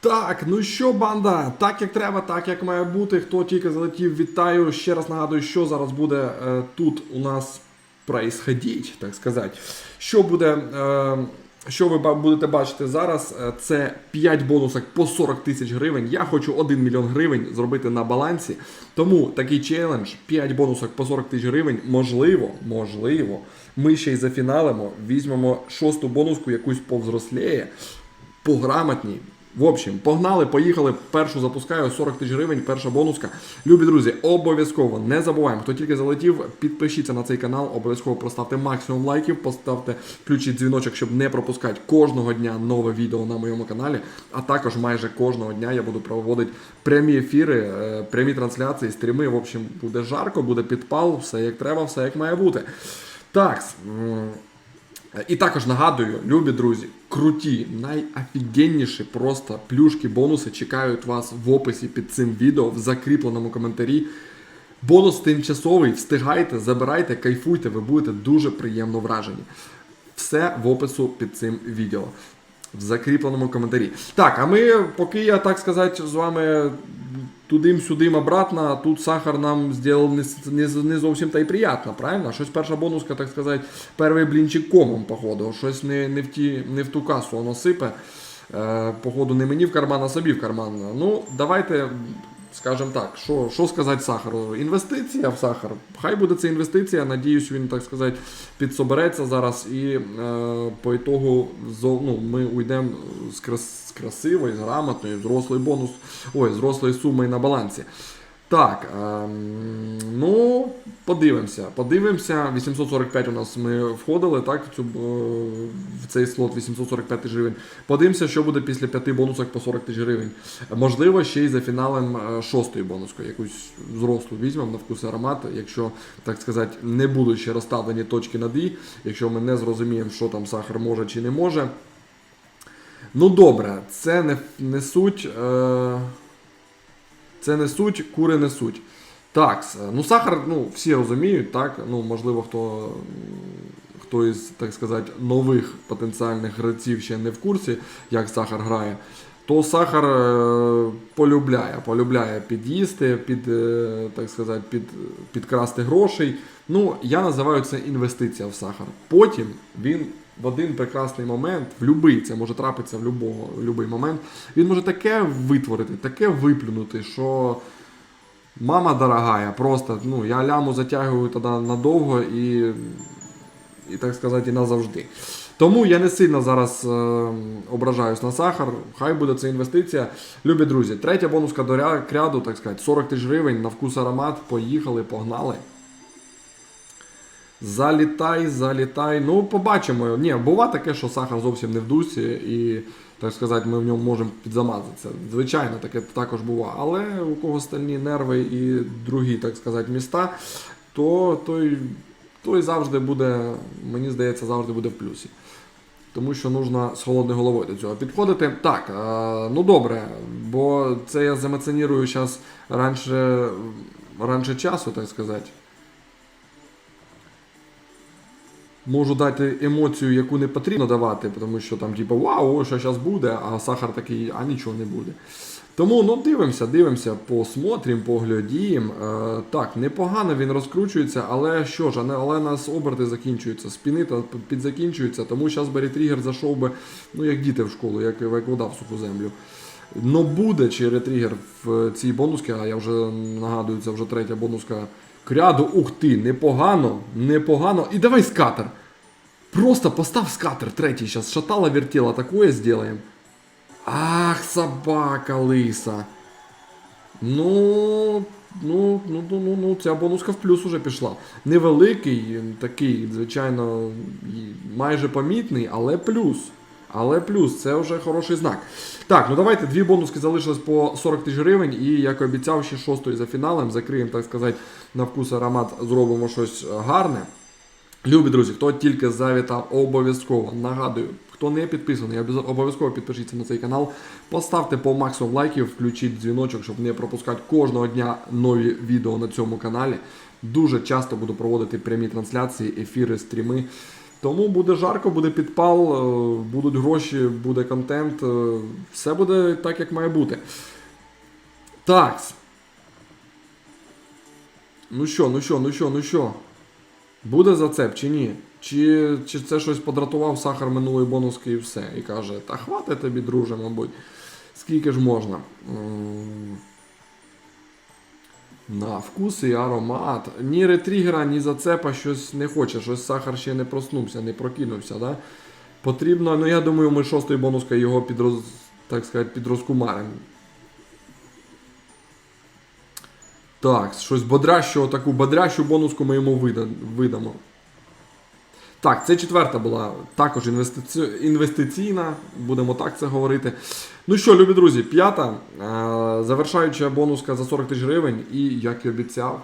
Так, ну що, банда, так як треба, так як має бути. Хто тільки залетів, вітаю. Ще раз нагадую, що зараз буде е, тут у нас происходить, так сказати. Що буде. Е, що ви будете бачити зараз, е, це 5 бонусок по 40 тисяч гривень. Я хочу 1 мільйон гривень зробити на балансі. Тому такий челендж 5 бонусок по 40 тисяч гривень. Можливо, можливо, ми ще й зафіналимо, візьмемо шосту бонуску, якусь повзросліє, пограмотній. В общем, погнали, поїхали. Першу запускаю 40 тисяч гривень, перша бонуска. Любі друзі, обов'язково не забуваємо, хто тільки залетів, підпишіться на цей канал, обов'язково проставте максимум лайків, поставте включіть дзвіночок, щоб не пропускати кожного дня нове відео на моєму каналі. А також майже кожного дня я буду проводити прямі ефіри, е, прямі трансляції, стріми. В общем, буде жарко, буде підпал, все як треба, все як має бути. Так. і також нагадую, любі друзі, круті, найофігенніші просто плюшки, бонуси чекають вас в описі під цим відео, в закріпленому коментарі. Бонус тимчасовий, встигайте, забирайте, кайфуйте, ви будете дуже приємно вражені. Все в опису під цим відео. В закріпленому коментарі. Так, а ми, поки я так сказати, з вами тудим-сюдим обратно, а тут сахар нам зробив не, не, не зовсім та й приємно, правильно? Щось перша бонуска, так сказати, перший блінчик комом, походу. Щось не, не, в, ті, не в ту касу воно сипе. Е, походу, не мені в карман, а собі в карман. Ну, давайте. Скажем так, що, що сказати сахару? Інвестиція в сахар. Хай буде це інвестиція. Надіюсь, він так сказати підсобереться зараз і е, по ітогу ну, ми уйдемо з, крас, з красивої, з грамотної, зрослої бонус, ой, зрослої суми на балансі. Так, ем, ну, подивимося. Подивимося. 845 у нас ми входили, так, в, цю, е, в цей слот 845 тисяч гривень. Подивимося, що буде після п'яти бонусок по 40 тисяч гривень. Можливо, ще й за фіналем е, шостої бонускою, якусь зрослу візьмемо на вкус аромат, якщо, так сказати, не будуть ще розставлені точки над «і», якщо ми не зрозуміємо, що там сахар може чи не може. Ну добре, це не, не суть. Е... Це не суть, кури не суть. Так, ну сахар, ну, всі розуміють, так. Ну, можливо, хто, хто із, так сказати, нових потенціальних гравців ще не в курсі, як сахар грає, то сахар е, полюбляє, полюбляє під'їсти, під, е, так сказати, під, підкрасти грошей. Ну, я називаю це інвестиція в сахар. Потім він в один прекрасний момент, в будь-який, це може трапитися в любого, в будь-який момент, він може таке витворити, таке виплюнути, що мама дорогая, просто ну, я ляму затягую тоді надовго і, і так сказати, і назавжди. Тому я не сильно зараз е, ображаюсь на сахар, хай буде це інвестиція. Любі друзі, третя бонуска до ря- кряду, так сказати, 40 тисяч гривень на вкус аромат. Поїхали, погнали. Залітай, залітай. Ну, побачимо. Ні, бува таке, що сахар зовсім не в дусі, і, так сказати, ми в ньому можемо підзамазатися. Звичайно, таке також бува. Але у кого стальні нерви і другі, так сказати, міста, то той, той завжди буде, мені здається, завжди буде в плюсі. Тому що нужно з холодною головою до цього підходити. Так, е, ну добре, бо це я замеценірую зараз раніше, раніше часу, так сказати. Можу дати емоцію, яку не потрібно давати, тому що там, типу, вау, що зараз буде, а сахар такий, а нічого не буде. Тому ну дивимося, дивимося, посмотрим, поглядіємо. Е, так, непогано він розкручується, але що ж, але у нас оберти закінчуються, спіни та підзакінчуються, тому зараз Барі Тригер зайшов би, ну як діти в школу, як, як вода в суху землю. Ну буде чи ретригер в цій бонусці, а я вже нагадую, це вже третя бонуска кряду. Ух ти, непогано, непогано. І давай скатер. Просто постав скатер третій зараз. Шатала вертела, такое сделаем. Ах, собака лиса. Ну, ну, ну, ну, ну, ну, ця бонуска в плюс уже пішла. Невеликий, такий, звичайно, майже помітний, але плюс. Але плюс, це вже хороший знак. Так, ну давайте дві бонуски залишились по 40 тисяч гривень, і як обіцяв, ще шостої за фіналем. Закриємо, так сказати, на вкус аромат, зробимо щось гарне. Любі друзі, хто тільки завітав, обов'язково нагадую, хто не підписаний, обов'яз- обов'язково підпишіться на цей канал, поставте по максимум лайків, включіть дзвіночок, щоб не пропускати кожного дня нові відео на цьому каналі. Дуже часто буду проводити прямі трансляції, ефіри, стріми. Тому буде жарко, буде підпал, е, будуть гроші, буде контент. е, Все буде так, як має бути. Так. Ну що, ну що, ну що, ну що? Буде зацеп чи ні? Чи, чи це щось подратував сахар минулої бонуски і все? І каже, та хватить тобі, друже, мабуть. Скільки ж можна? На вкус і аромат. Ні ретрігера, ні зацепа щось не хоче. Щось сахар ще не проснувся, не прокинувся. Да? Потрібно, ну я думаю, ми шостою бонускою його підроз, так сказати, підрозкумаримо. Так, щось бодрящого, таку бодрящу бонуску ми йому видамо. Так, це четверта була також інвестиці... інвестиційна, будемо так це говорити. Ну що, любі друзі, п'ята, е- завершаюча бонуска за 40 тисяч гривень, і як і обіцяв,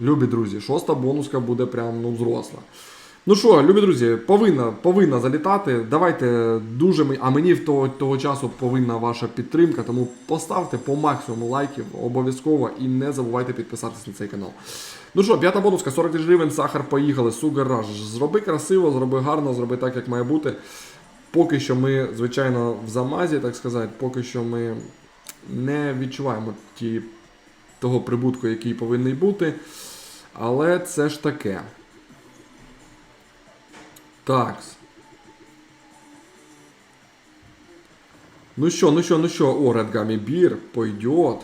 любі друзі, шоста бонуска буде прям ну, взросла. Ну що, любі друзі, повинна, повинна залітати. Давайте дуже а мені в того, того часу повинна ваша підтримка, тому поставте по максимуму лайків обов'язково і не забувайте підписатися на цей канал. Ну що, п'ята бонуска, 40 тисяч гривень, сахар, поїхали, сугараж. Зроби красиво, зроби гарно, зроби так, як має бути. Поки що ми, звичайно, в замазі, так сказати, поки що ми не відчуваємо ті, того прибутку, який повинен бути. Але це ж таке. Так. Ну що, ну що, ну що, о, Gummy Beer, пойдет.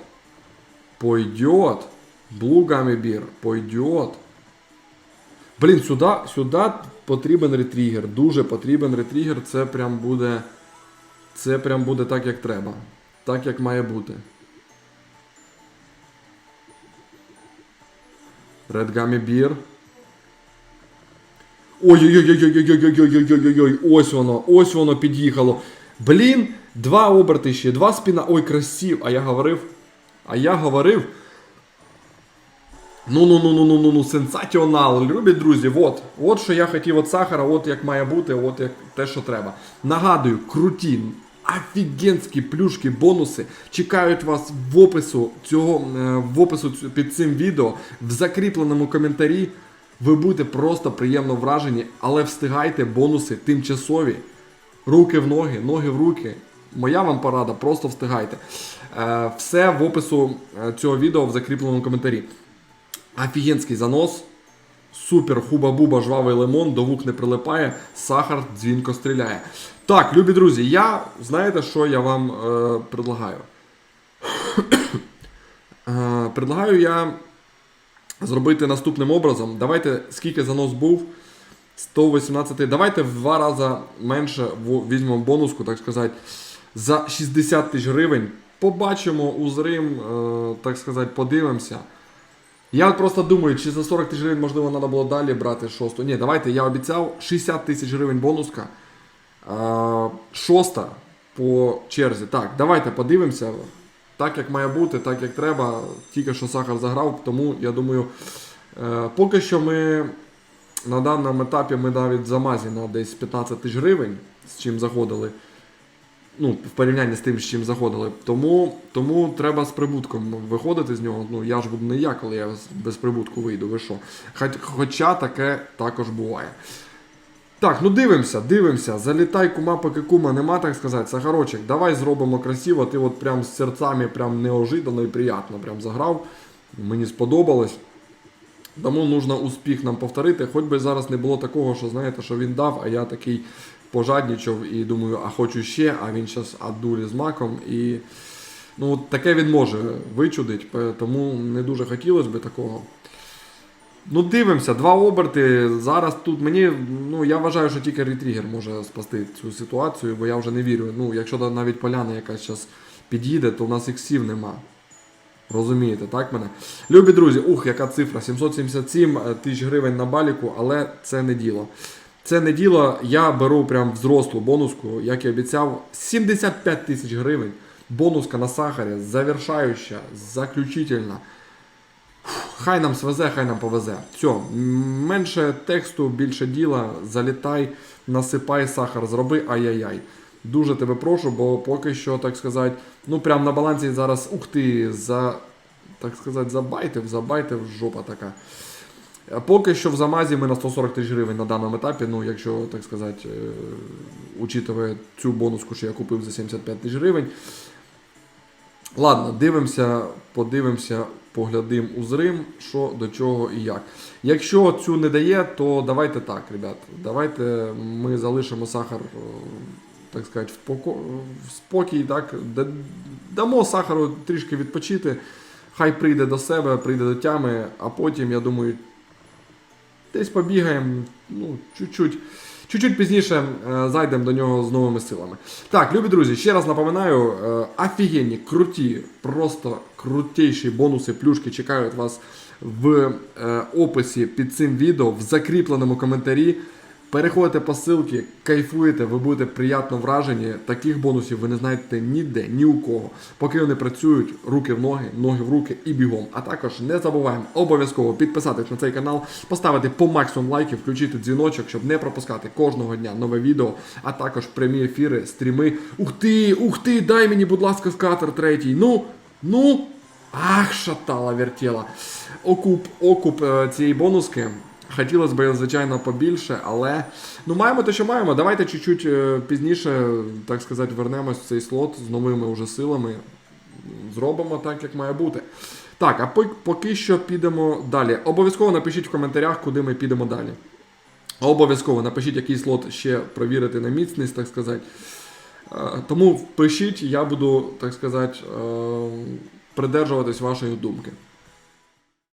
Пойдет. Gummy пойдет. Блін, сюди, сюди потрібен ретригер. Дуже потрібен ретригер. Це прям буде. Це прям буде так, як треба. Так, як має бути. Red Gummy. Ой-ой-ой-ой-ой-ой-ой-ой-ой-ой-ой-ой, ось воно, ось воно під'їхало. Блін, два оберти ще, два спіна. Ой, красив. А я говорив. А я говорив. Ну ну ну ну ну ну ну сенсаціонал, любі друзі. От, от що я хотів від сахара, от як має бути, от як те, що треба. Нагадую, круті, офігенські плюшки, бонуси чекають вас в опису цього е, в опису під цим відео, в закріпленому коментарі. Ви будете просто приємно вражені, але встигайте бонуси тимчасові. Руки в ноги, ноги в руки. Моя вам порада, просто встигайте. Е, все в опису е, цього відео в закріпленому коментарі. Офігенський занос. Супер, хуба-буба, жвавий лимон, до вук не прилипає, сахар дзвінко стріляє. Так, любі друзі, я знаєте, що я вам е, предлагаю? е, предлагаю я зробити наступним образом. Давайте, скільки занос був? 118. Давайте в два рази менше візьмемо бонуску, так сказати, за 60 тисяч гривень. Побачимо, узрим, е, так сказати, подивимося. Я просто думаю, чи за 40 тисяч гривень, можливо, треба було далі брати шосту. Ні, давайте, я обіцяв 60 тисяч гривень бонуска. Е, шоста по черзі. Так, давайте подивимося. Так, як має бути, так як треба. Тільки що сахар заграв, тому я думаю, е, поки що ми на даному етапі ми навіть замазі на десь 15 тисяч гривень, з чим заходили. Ну, в порівнянні з тим, з чим заходили. Тому, тому треба з прибутком виходити з нього. Ну, я ж буду не я, коли я без прибутку вийду. Ви що? Хоч, хоча таке також буває. Так, ну дивимося, дивимося. Залітай, кума, поки кума нема, так сказати. Сахарочек, давай зробимо красиво. Ти от прям з серцями прям неожиданно і приємно прям заграв. Мені сподобалось. Тому нужно успіх нам повторити. Хоч би зараз не було такого, що знаєте, що він дав, а я такий пожаднічав і думаю, а хочу ще, а він зараз адулі з маком. І ну, таке він може вичудить, тому не дуже хотілося б такого. Ну, дивимося, два оберти. Зараз тут мені, ну я вважаю, що тільки ретригер може спасти цю ситуацію, бо я вже не вірю. Ну, якщо навіть поляна якась зараз під'їде, то в нас іксів нема. Розумієте, так мене? Любі друзі, ух, яка цифра, 777 тисяч гривень на баліку, але це не діло. Це не діло, я беру прям взрослу бонуску, як і обіцяв, 75 тисяч гривень. Бонуска на сахарі, завершаюча, заключительна. Хай нам свезе, хай нам повезе. Все, менше тексту, більше діла, залітай, насипай сахар, зроби ай-яй-яй. Дуже тебе прошу, бо поки що, так сказати, ну прям на балансі зараз, ух ти, за, так сказати, забайтив, забайтив, жопа така. Поки що в замазі ми на 140 тисяч гривень на даному етапі. Ну, якщо так сказати, е, учитывая цю бонуску, що я купив за 75 тисяч гривень. Ладно, дивимося, подивимося, поглядим у зрим, що до чого і як. Якщо цю не дає, то давайте так, ребят. Давайте ми залишимо сахар, е, так сказати, в, поко... в спокій, так? Дамо сахару трішки відпочити. Хай прийде до себе, прийде до тями, а потім, я думаю, десь побігаємо, ну, чуть-чуть. Чуть-чуть пізніше е, зайдемо до нього з новими силами. Так, любі друзі, ще раз напоминаю, е, офігенні, круті, просто крутіші бонуси, плюшки чекають вас в е, описі під цим відео, в закріпленому коментарі. Переходите по ссылці, кайфуєте, ви будете приємно вражені. Таких бонусів ви не знаєте ніде, ні у кого. Поки вони працюють, руки в ноги, ноги в руки і бігом. А також не забуваємо обов'язково підписатись на цей канал, поставити по максимум лайків, включити дзвіночок, щоб не пропускати кожного дня нове відео, а також прямі ефіри, стріми. Ух ти, ух ти, дай мені, будь ласка, скатер третій. Ну, ну. Ах, шатала, вертіла. Окуп, окуп е, цієї бонуски. Хотілося б, звичайно, побільше, але ну маємо те, що маємо. Давайте чуть-чуть е, пізніше, так сказати, вернемось в цей слот з новими вже силами. Зробимо так, як має бути. Так, а поки що підемо далі. Обов'язково напишіть в коментарях, куди ми підемо далі. Обов'язково напишіть, який слот ще провірити на міцність, так сказати. Е, Тому пишіть, я буду, так сказати, е, придержуватись вашої думки.